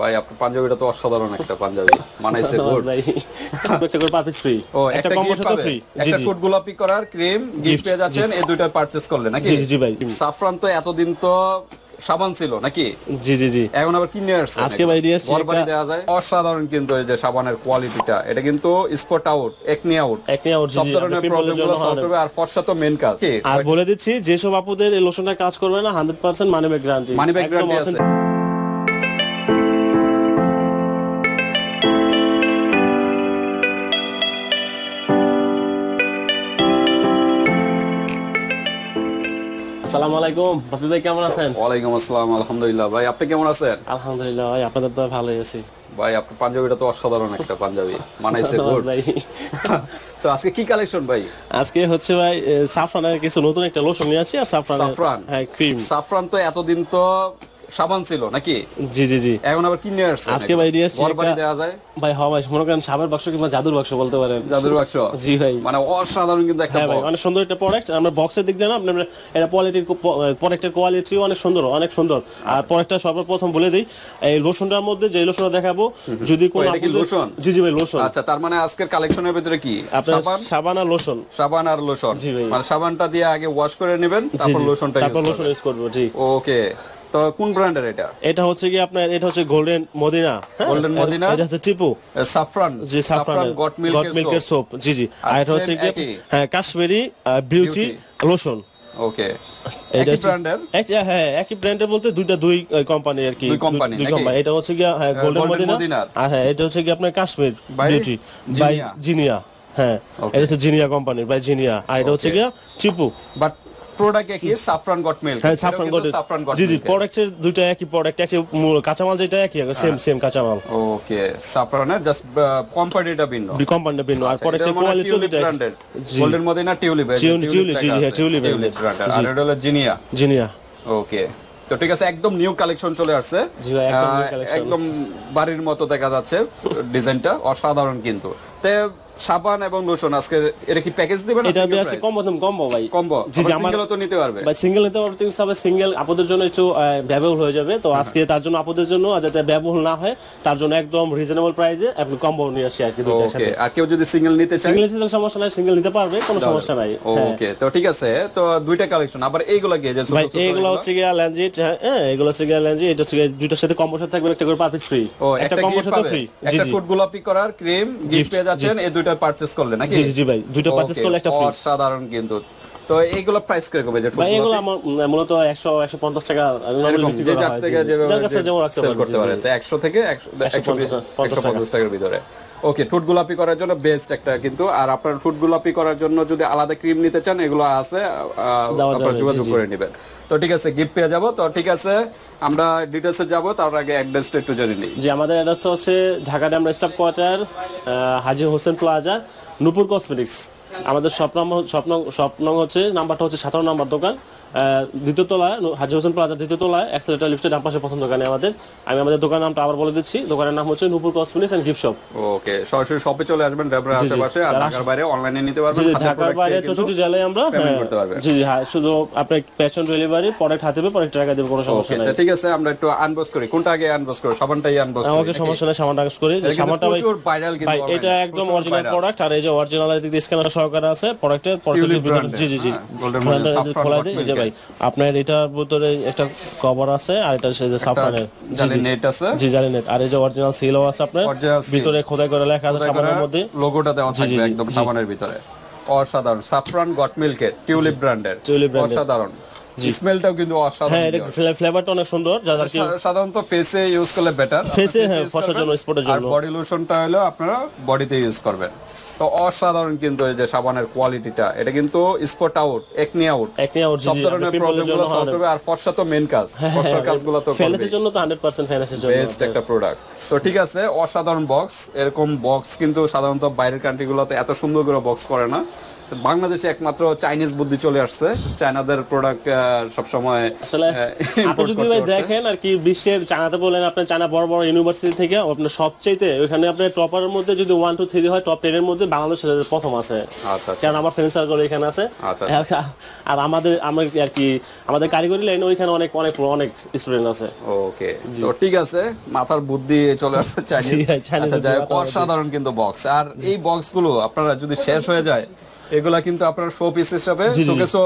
ভাই আপনার পাঞ্জাবিটা তো অসাধারণ একটা পাঞ্জাবি। মানাইছে গুড একটা করে ফ্রি ও একটা একটা কম্বো গিফট পাবে। ফ্রি একটা জি ফুট গোলাপি করার ক্রিম গিফট পেয়ে যাচ্ছেন এই দুইটা পারচেজ করলে নাকি? জি, জি, ভাই। সাফরান তো এতদিন তো সাবান ছিল নাকি? জি জি জি। এখন আবার কিনে আসছে আজকে ভাই নিয়ে ঘর দেওয়া যায়। অসাধারণ কিন্তু এই যে সাবানের কোয়ালিটিটা এটা কিন্তু স্পট আউট একনি আউট এক নিয়ে আউট সব ধরনের সলভ করবে আর ফর্সা তো মেন কাজ। আর বলে দিচ্ছি যেসব আপুদের এই লোশনটা কাজ করবে না hundred percent money back guarantee money back guarantee আছে। আসসালামু আলাইকুম। বাপি ভাই কেমন আছেন? ওয়ালাইকুম আসসালাম আলহামদুলিল্লাহ। ভাই আপনি কেমন আছেন? আলহামদুলিল্লাহ ভাই আপনাদের তো ভালোই আছি। ভাই আপনার পাঞ্জাবিটা তো অসাধারণ একটা পাঞ্জাবি। মানাইছে গুড তো আজকে কি কালেকশন ভাই? আজকে হচ্ছে ভাই সাফরানের কিছু নতুন একটা লোশন নিয়ে আসি আর সাফরান সাফরান? হ্যাঁ ক্রিম সাফরান তো এতদিন তো সাবান ছিল নাকি? জি জি জি। এখন আবার কিনে আসছে আজকে ভাই নিয়ে এসেছি ঘর বাড়ি দেওয়া যায়? ভাই হওয়া ভাই মনে করেন সাবের বাক্স কিংবা জাদুর বাক্স বলতে পারেন। জাদুর বাক্স? জি ভাই। মানে অসাধারণ কিন্তু একটা হ্যাঁ ভাই অনেক সুন্দর একটা প্রোডাক্ট আমরা বক্সের দিক দিয়ে না আপনার এটা কোয়ালিটির প্রোডাক্টের কোয়ালিটি অনেক সুন্দর অনেক সুন্দর। আর প্রোডাক্টটা সর্বপ্রথম বলে দিই এই লোশনটার মধ্যে যে লোশনটা দেখাবো যদি কোন কি লোশন? জি জি ভাই লোশন আচ্ছা তার মানে আজকের কালেকশনের ভিতরে কি? আপনার সাবান? সাবান আর লোশন সাবান আর লোশন জি ভাই। মানে সাবানটা দিয়ে আগে ওয়াশ করে নেবেন তারপর লোশনটা তারপর লোশন ইউজ করব জি। ওকে তো কোন ব্র্যান্ডের এটা? এটা হচ্ছে কি আপনার এটা হচ্ছে গোল্ডেন মদিনা? Golden Medina? এটা হচ্ছে সাফরান জি সাফরান গট মিল্কের সোপ জি জি। আর আর এটা হচ্ছে কি হ্যাঁ কাশ্মীরি বিউটি লোশন ওকে একই ব্র্যান্ডের? হ্যাঁ একই ব্র্যান্ডের বলতে দুইটা দুই কোম্পানি আর কি। দুই company, কোম্পানি এটা হচ্ছে কি হ্যাঁ গোল্ডেন মদিনা আর হ্যাঁ এটা হচ্ছে কি আপনার কাশ্মীর বিউটি বাই জিনিয়া। হ্যাঁ এটা হচ্ছে জিনিয়া কোম্পানির বাই জিনিয়া আর এটা হচ্ছে. কি চিপু বাট প্রোডাক্ট একই সাফরান গট মিল্ক হ্যাঁ সাফরান গোল্ডেন সাফরান গট জি জি প্রোডাক্টের দুইটা একই প্রোডাক্ট একই কাঁচামাল যেটা একই সেম সেম কাঁচামাল। ওকে সাফরানের জাস্ট কোম্পানিটা ভিন্ন। ভিন্ন। আর প্রোডাক্টের quality branded. Golden Madina tulip tulip, জি, জি, হ্যাঁ, টিউলিপ জি। আর এটা হলো জিনিয়া। জিনিয়া। ওকে তো ঠিক আছে একদম নিউ কালেকশন চলে আসছে। একদম বাড়ির মতো দেখা যাচ্ছে ডিজাইনটা অসাধারণ কিন্তু। তে সাবান এবং লোশন আজকে এটা কি প্যাকেজ দিবেন এটা দিয়ে আছে কম দাম কম ভাই। কম্বো জি আমার তো নিতে পারবে। বা সিঙ্গেল নিতে পারবে কিন্তু সবাই সিঙ্গেল আপনাদের জন্য একটু ব্যয়বহুল হয়ে যাবে। তো আজকে তার জন্য আপনাদের জন্য যাতে ব্যয়বহুল না হয় তার জন্য একদম রিজনেবল প্রাইসে আপনি কম্বো নিয়ে আসি আর কি দুইটার ওকে আর কেউ যদি সিঙ্গেল নিতে চায়? সিঙ্গেল নিতে সমস্যা নাই সিঙ্গেল নিতে পারবে কোনো সমস্যা নাই হ্যাঁ। ওকে তো ঠিক আছে তো দুইটা কালেকশন আবার এইগুলা গিয়ে যে ভাই এইগুলো হচ্ছে গিয়া ল্যাঞ্জিট হ্যাঁ এগুলো হচ্ছে গিয়া ল্যাঞ্জিট এটা হচ্ছে দুইটার সাথে কম্বো সাথে থাকবে একটা করে পার পিস ফ্রি ও একটা কম্বো সাথে ফ্রি একটা ফুট গোলাপি করার ক্রিম গিফট পেয়ে যাচ্ছেন এই দুইটা পারচেজ করলে নাকি? জি জি ভাই দুইটা পারচেজ করলে একটা ফ্রি অসাধারণ কিন্তু। তো এইগুলো প্রাইস কীরকম এই যে ভাই এগুলো আমার মূলত একশো একশো পঞ্চাশ টাকা এরকম যে যার থেকে। যেভাবে সেল করতে পারে তো একশো থেকে একশো একশো বিশ- 150 একশো পঞ্চাশ টাকার ভিতরে। ওকে ঠোঁট গোলাপি করার জন্য বেস্ট একটা কিন্তু আর আপনার ঠোঁট গোলাপি করার জন্য যদি আলাদা ক্রিম নিতে চান এগুলো আছে আপনারা যোগাযোগ জি, জি। করে নেবেন। তো ঠিক আছে গিফট পেয়ে যাব। তো ঠিক আছে আমরা ডিটেলসে যাব তার আগে অ্যাড্রেসটা একটু জেনে নিই। যে আমাদের অ্যাড্রেসটা হচ্ছে Dhaka dam staff quarter Haji Hossain plaza Nupur cosmetics আমাদের স্বপ্ন স্বপ্ন স্বপ্ন হচ্ছে নাম্বারটা হচ্ছে সাতান্ন নাম্বার দোকান। দ্বিতীয় তলায় হাজি হোসেন প্লাজা দ্বিতীয় তলায় লিফটের ডান পাশে প্রথম দোকানে আমাদের। আমি আমাদের দোকানের নামটা আবার বলে দিচ্ছি। দোকানের নাম হচ্ছে Nupur cosmetics and gift shop okay সরাসরি শপে চলে আসবেন। আশেপাশে আর ঢাকার বাইরে অনলাইনে নিতে পারবেন। ঢাকার বাইরে পেয়ে কিন্তু চৌষট্টি জেলায় আমরা হ্যাঁ, করতে পারবেন। জি জি হ্যাঁ শুধু ক্যাশ অন ডেলিভারি প্রোডাক্ট হাতে পেয়ে প্রোডাক্ট টাকা দেবে কোনো সমস্যা নাই। ঠিক আছে আমরা একটু আনবক্স করি। কোনটা আগে আনবক্স করি? সাবানটাই আনবক্স করি নাকি? সমস্যা নেই সামানটা কাজ করি। যে ভাই প্রচুর viral কিন্তু এটা একদম অরিজিনাল প্রোডাক্ট আর এই যে অরিজিনাল স্ক্যানার সহকারে আছে প্রোডাক্টের brand জি জি জি। হ্যাঁ, saffron খোলা ভাই আপনার এটার ভিতরে একটা কভার আছে আর এটা সে যে সাফরানের জি জালি নেট আছে। জি জানি না আর এই যে অরিজিনাল সিলও আছে আপনার ভিতরে খোদাই করে লেখা আছে সামানের মধ্যে। লোগোটা দেওয়া থাকবে একদম জি। সাবানের ভিতরে। অসাধারণ। সাফরান গট মিল্কের টিউলিপ ব্র্যান্ডের অসাধারণ। স্মেলটাও কিন্তু হ্যাঁ অসাধারণ এটা ফ্লেভারটা অনেক সুন্দর সাধারণত ফেসে ইউজ করলে বেটার এ, হ্যাঁ, ফর্সার জন্য, স্পটের আর বডি লোশনটা হলো আপনারা বডিতে ইউজ করবেন। তো অসাধারণ কিন্তু এই যে সাবানের কোয়ালিটিটা এটা কিন্তু spot out acne out acne out সব ধরনের প্রবলেমগুলো সলভ করবে আর ফর্সা তো মেন কাজ। ফর্সার কাজগুলো তো করবে জন্য তো হান্ড্রেড পার্সেন্ট ফ্যানেসের জন্য বেস্ট একটা প্রোডাক্ট তো ঠিক আছে অসাধারণ বক্স এরকম বক্স কিন্তু সাধারণত বাইরের কান্ট্রি গুলোতে এত সুন্দর করে বক্স করে না। বাংলাদেশে একমাত্র চাইনিজ বুদ্ধি চলে আসছে। চায়নাদের প্রোডাক্ট সবসময় আসলে আপনি যদি ভাই দেখেন আর কি বিশ্বের চায়নাতে বলেন আপনার চায়না বড় বড় ইউনিভার্সিটি থেকে আপনার সবচাইতে ওখানে আপনার টপারের মধ্যে যদি ওয়ান টু থ্রি হয় টপ টেন এর মধ্যে বাংলাদেশ প্রথম আছে। আচ্ছা আচ্ছা। কারণ আমার ফ্রেন্ড সার্কেল এখানে আছে। আচ্ছা। আর আমাদের আমরা আর কি আমাদের কারিগরি লাইনে ওইখানে অনেক অনেক অনেক স্টুডেন্ট আছে। ওকে তো ঠিক আছে মাথার বুদ্ধি চলে আসছে চাইনিজ আচ্ছা যাই অসাধারণ কিন্তু বক্স আর এই বক্সগুলো আপনারা যদি শেষ হয়ে যায় এগুলা কিন্তু আপনারা শো পিস হিসাবে জি, জি। শোকেসও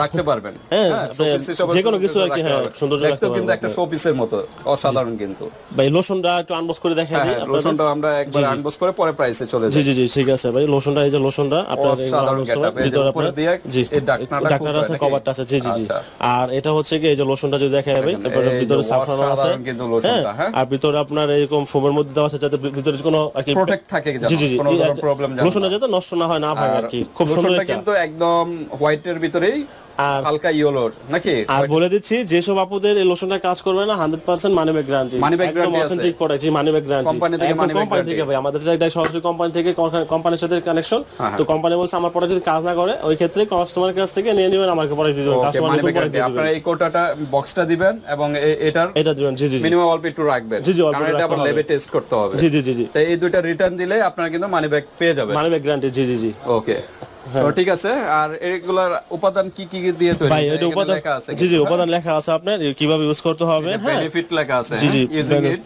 রাখতে পারবেন। হ্যাঁ, piece হিসাবে যে কোনো কিছু আর কি, হ্যাঁ, পারবেন। সৌন্দর্য রাখতে কিন্তু একটা শো পিসের মতো অসাধারণ কিন্তু। ভাই লোশনটা একটু আনবক্স করে হ্যাঁ দিই হ্যাঁ লোশনটা আমরা একবার আনবক্স করে পরে প্রাইসে চলে যাই। জি জি ঠিক আছে ভাই লোশনটা এই যে লোশনটা আপনার অসাধারণ getup, এই যে ভিতরে উপরে দিয়ে জি এই ঢাকনাটা খুলতে আছে কভারটা আছে জি জি জি। আচ্ছা। আর এটা হচ্ছে কি এই যে লোশনটা যদি দেখা যাবে দেখেন, এরপরে এই যে ভিতরে সাফরান আছে। কিন্তু লোশনটা, হ্যাঁ? আর ভিতরে আপনার এরকম ফোমের মধ্যে দেওয়া আছে যাতে ভিতরে কোনো আর কি প্রোটেক্ট থাকে জি জি জি কোনো প্রবলেম যেন লোশনটা যাতে নষ্ট না হয় না ভাঙে আর কি। খুব সুন্দর কিন্তু একদম হোয়াইটের ভিতরেই আর হালকা ইয়েলোর নাকি? আর বলে দিচ্ছি যেসব আপুদের এই লোশনটা কাজ করবে না hundred percent money back guarantee back guarantee আছে? Authentic product money back guarantee Company থেকে money back কোম্পানি থেকে ভাই আমাদের এটা সরাসরি কোম্পানি থেকে কোম্পানির সাথে কানেকশন হ্যাঁ, তো কোম্পানি বলছে আমার প্রোডাক্ট যদি কাজ না করে ওই ক্ষেত্রে কাস্টমারের কাছ থেকে নিয়ে নেবেন আমাকে প্রোডাক্ট দিয়ে দেবেন। কাস্টমার মানে দিয়ে আপনারা এই কোটাটা বক্সটা দিবেন এবং এটার এটা দিবেন জি জি মিনিমাম অল্প একটু রাখবেন। জি, জি, অল্প কারণ এটা আবার লেবে টেস্ট করতে হবে। জি জি জি জি। তো এই দুইটা রিটার্ন দিলে আপনারা কিন্তু মানি ব্যাক পেয়ে যাবেন। মানি ব্যাগ গ্যারান্টি জি জি জি। ওকে তো ঠিক আছে আর এগুলার উপাদান কি কি দিয়ে তৈরি? ভাই এটা উপাদান লেখা আছে জি জি উপাদান লেখা আছে আপনার কীভাবে ইউজ করতে হবে? হ্যাঁ। বেনিফিট লেখা আছে জি, জি, ইউজিং ইট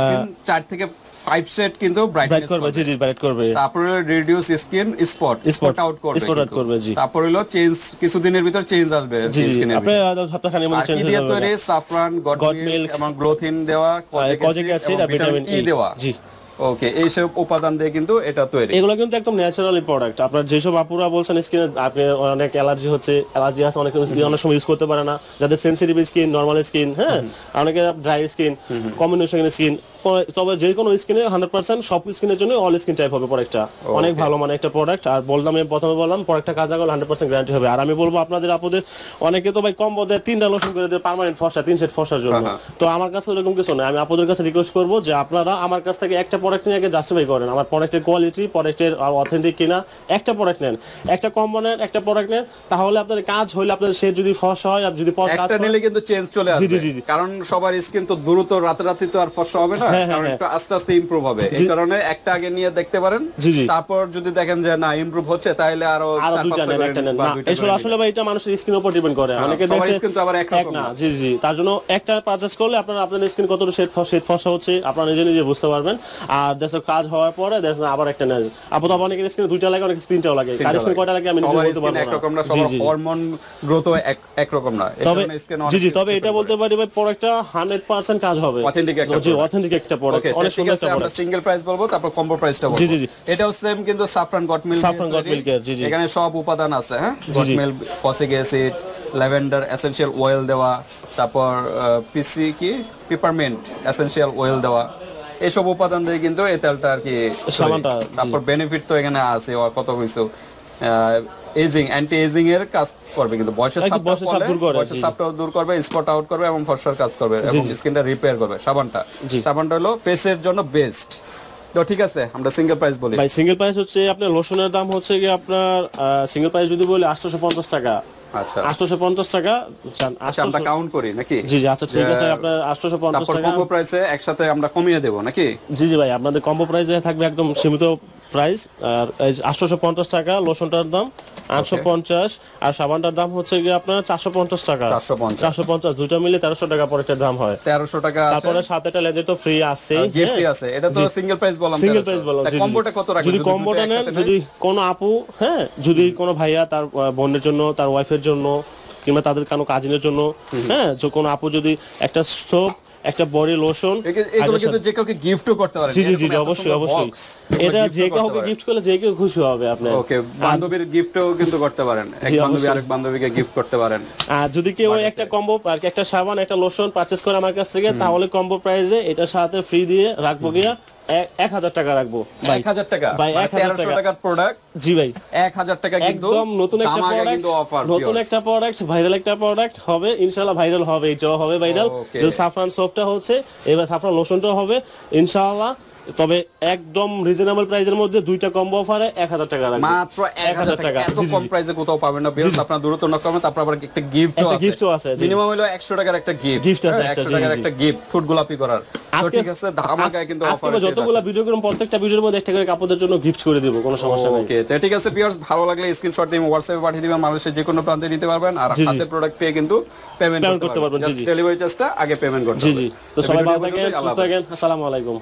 স্কিন 4 থেকে 5 সেট কিন্তু ব্রাইট ব্রাইটনেস করবে জি জি ব্রাইট করবে। তারপরে reduce skin spot spot out করবে out কিন্তু। করবে, জি। তারপর হলো চেঞ্জ কিছুদিনের ভিতর চেঞ্জ আসবে জি আপনি সপ্তাহখানেক মধ্যে চেঞ্জ দিয়ে তৈরি? সাফরান গড মিল্ক এবং গ্রোথিন দেওয়া কজিক অ্যাসিড আর ভিটামিন ই দেওয়া। জি। ওকে এইসব উপাদান দিয়ে কিন্তু এটা তৈরি। এগুলো কিন্তু একদম ন্যাচারালি প্রোডাক্ট। আপনার যেসব আপুরা বলছেন স্কিনে আপনি অনেক অ্যালার্জি হচ্ছে অ্যালার্জি আছে অনেক স্কিন অনেক সময় ইউজ করতে পারে না। যাদের সেন্সিটিভ স্কিন নর্মাল স্কিন হ্যাঁ অনেকে ড্রাই স্কিন কম্বিনেশন স্কিন তবে যে কোনো স্কিনে হান্ড্রেড পার্সেন্ট সব স্কিনের জন্য অল স্কিন টাইপ হবে প্রোডাক্টটা অনেক ভালো মানে একটা প্রোডাক্ট আর বললাম আমি প্রথমে বললাম প্রোডাক্টটা কাজ আগলে হান্ড্রেড পার্সেন্ট গ্যারান্টি হবে। আর আমি বলব আপনাদের আপুদের অনেকে তো ভাই কম দেয় তিনটা লোশন করে দেয় পার্মানেন্ট ফসা তিন সেট ফসার জন্য। হ্যাঁ, তো আমার কাছে ওরকম কিছু নয় আমি আপনাদের কাছে রিকোয়েস্ট করব যে আপনারা আমার কাছ থেকে একটা প্রোডাক্ট নিয়ে আগে জাস্টিফাই করেন। আমার প্রোডাক্টের কোয়ালিটি প্রোডাক্টের অথেন্টিক কিনা একটা প্রোডাক্ট নেন। একটা কম কম্পোনেন্ট একটা প্রোডাক্ট নেন তাহলে আপনাদের কাজ হইলে আপনাদের সে যদি ফসা হয় আর যদি একটা নিলে কিন্তু চেঞ্জ চলে আসবে। কারণ সবার স্কিন তো দ্রুত রাতারাতি তো আর ফর্সা হবে না। হ্যাঁ, কারণ হ্যাঁ, একটু আস্তে আস্তে ইমপ্রুভ হবে। এই কারণে একটা আগে নিয়ে দেখতে পারেন। তারপর যদি দেখেন যে না ইমপ্রুভ হচ্ছে তাহলে আরও একটা না করে আসলে ভাই এটা মানুষের স্কিন উপর ডিপেন্ড করে। অনেকে দেখছে skin তো আবার এক রকম না না। জি জি। তার জন্য একটা পারচেজ করলে আপনারা আপনাদের স্কিন কতটা শেড শেড ফসা হচ্ছে আপনারা নিজে নিজে বুঝতে পারবেন। আর দেশ কাজ হওয়ার পরে দেশ আবার একটা নেন আপাতত অনেকের স্কিনে দুইটা লাগে অনেক তিনটাও লাগে। কার স্কিন কয়টা লাগে আমি নিজে বলতে স্কিন পারব একরকম না না সবার জি। হরমোন গ্রোথ একরকম না। তবে জি জি তবে এটা বলতে পারি ভাই প্রোডাক্টটা হান্ড্রেড পার্সেন্ট কাজ হবে। একটা জি অথেন্টিক একটা প্রোডাক্ট অনেক সুন্দর একটা প্রোডাক্ট সিঙ্গেল প্রাইস বলব তারপর কম্বো প্রাইসটা বলব। জি, জি। এটাও সেম কিন্তু saffron goat milk got milk এর, জি, জি। এখানে সব উপাদান আছে হ্যাঁ? গট মিল্ক ফসিক অ্যাসিড ল্যাভেন্ডার এসেনশিয়াল অয়েল দেওয়া তারপর পিসি কি? পেপারমেন্ট এসেনশিয়াল অয়েল দেওয়া। এইসব উপাদান দিয়ে কিন্তু এই তেলটা আর কি। তারপর বেনিফিট তো এখানে আছে কত কিছু। এজিং অ্যান্টি এজিং এর কাজ করবে কিন্তু বয়সের সাপটা দূর বয়সের করবে স্পট আউট করবে এবং ফর্সার কাজ করবে এবং স্কিনটা রিপেয়ার করবে। সাবানটা। সাবানটা হলো ফেসের জন্য বেস্ট তো ঠিক আছে আমরা সিঙ্গেল প্রাইস বলি। ভাই সিঙ্গেল প্রাইস হচ্ছে আপনার লোশনের দাম হচ্ছে কি আপনার সিঙ্গেল প্রাইস যদি বলি আটশোশো পঞ্চাশ টাকা। আচ্ছা। টাকা আচ্ছা আমরা কাউন্ট করি নাকি? জি জি আচ্ছা ঠিক আছে আপনার আটশোশো পঞ্চাশ তারপর টাকা। কম্বো প্রাইসে একসাথে আমরা কমিয়ে দেব নাকি? জি জি ভাই আপনাদের কম্বো প্রাইসে থাকবে একদম সীমিত প্রাইস আর টাকা লোশনটার দাম। আটশো পঞ্চাশ। আর সাবানটার দাম হচ্ছে গিয়ে আপনার চারশো পঞ্চাশ টাকা। 450 চারশো পঞ্চাশ দুইটা মিলে তেরোশো টাকা পরে একটা দাম হয়। তেরোশো টাকা তারপরে সাথে একটা লেজে তো ফ্রি আছে গিফট আছে। এটা তো সিঙ্গেল প্রাইস বললাম সিঙ্গেল প্রাইস বলো তা জি, জি, জি। কম্বোটা কত রাখবেন? যদি কম্বোটা নেন যদি কোনো আপু হ্যাঁ যদি কোনো ভাইয়া তার বোনের জন্য তার ওয়াইফের জন্য কিংবা তাদের কোনো কাজিনের জন্য হ্যাঁ যে কোনো আপু যদি একটা সোপ একটা বডি লোশন এগুলো কিন্তু যে কাউকে গিফটও করতে পারেন। জি জি অবশ্যই অবশ্যই। এটা যে কাউকে গিফট করলে যে কেউ খুশি হবে আপনি ওকে বান্ধবীর গিফটও কিন্তু করতে পারেন। এক বান্ধবী আরেক বান্ধবীকে গিফট করতে পারেন। আর যদি কেউ একটা কম্বো আর একটা সাবান একটা লোশন পারচেজ করে আমার কাছ থেকে তাহলে কম্বো প্রাইসে এটা সাথে ফ্রি দিয়ে রাখব গিয়া। এক- হাজার টাকা রাখব। এক হাজার টাকা? ভাই, এক হাজার টাকার প্রোডাক্ট জি ভাই। এক হাজার টাকা একদম নতুন একটা প্রোডাক্ট নতুন একটা প্রোডাক্ট ভাইরাল একটা প্রোডাক্ট হবে ইনশাল্লাহ ভাইরাল হবে জ হবে ভাইরাল. সাফরান সোপটা হচ্ছে এবার সাফরান লোশনটা হবে ইনশাআল্লাহ তবে একদম রিজনেবল প্রাইসের মধ্যে দুইটা কম্বো অফারে এক হাজার টাকা লাগবে। মাত্র এক হাজার টাকা। এত কম জি। প্রাইসে কোথাও পাবেন না। বিকজ আপনার দূরত্ব নক করবেন তারপর আবার একটা গিফটও আছে। gift ও আছে, মিনিমাম হলো একশো টাকার একটা গিফট Gift আছে একটা, একশো জি, টাকার একটা গিফট ফুট গোলাপি করার। তো ঠিক আছে ধামাকায় কিন্তু অফার আমরা যতগুলো ভিডিও করব প্রত্যেকটা ভিডিওর মধ্যে একটা করে কাপড়দের জন্য গিফট করে দিব কোনো সমস্যা নেই। ওকে তো ঠিক আছে পিয়ার্স ভালো লাগলে স্ক্রিনশট দিয়ে হোয়াটসঅ্যাপে পাঠিয়ে দিবেন বাংলাদেশের যে কোনো প্রান্তে নিতে পারবেন। আর জি। প্রোডাক্ট পেয়ে কিন্তু পেমেন্ট করতে পারবেন। জাস্ট। ডেলিভারি চার্জটা আগে পেমেন্ট করতে হবে জি। জি তো সবাই ভালো থাকেন সুস্থ থাকেন। আসসালামু আলাইকুম।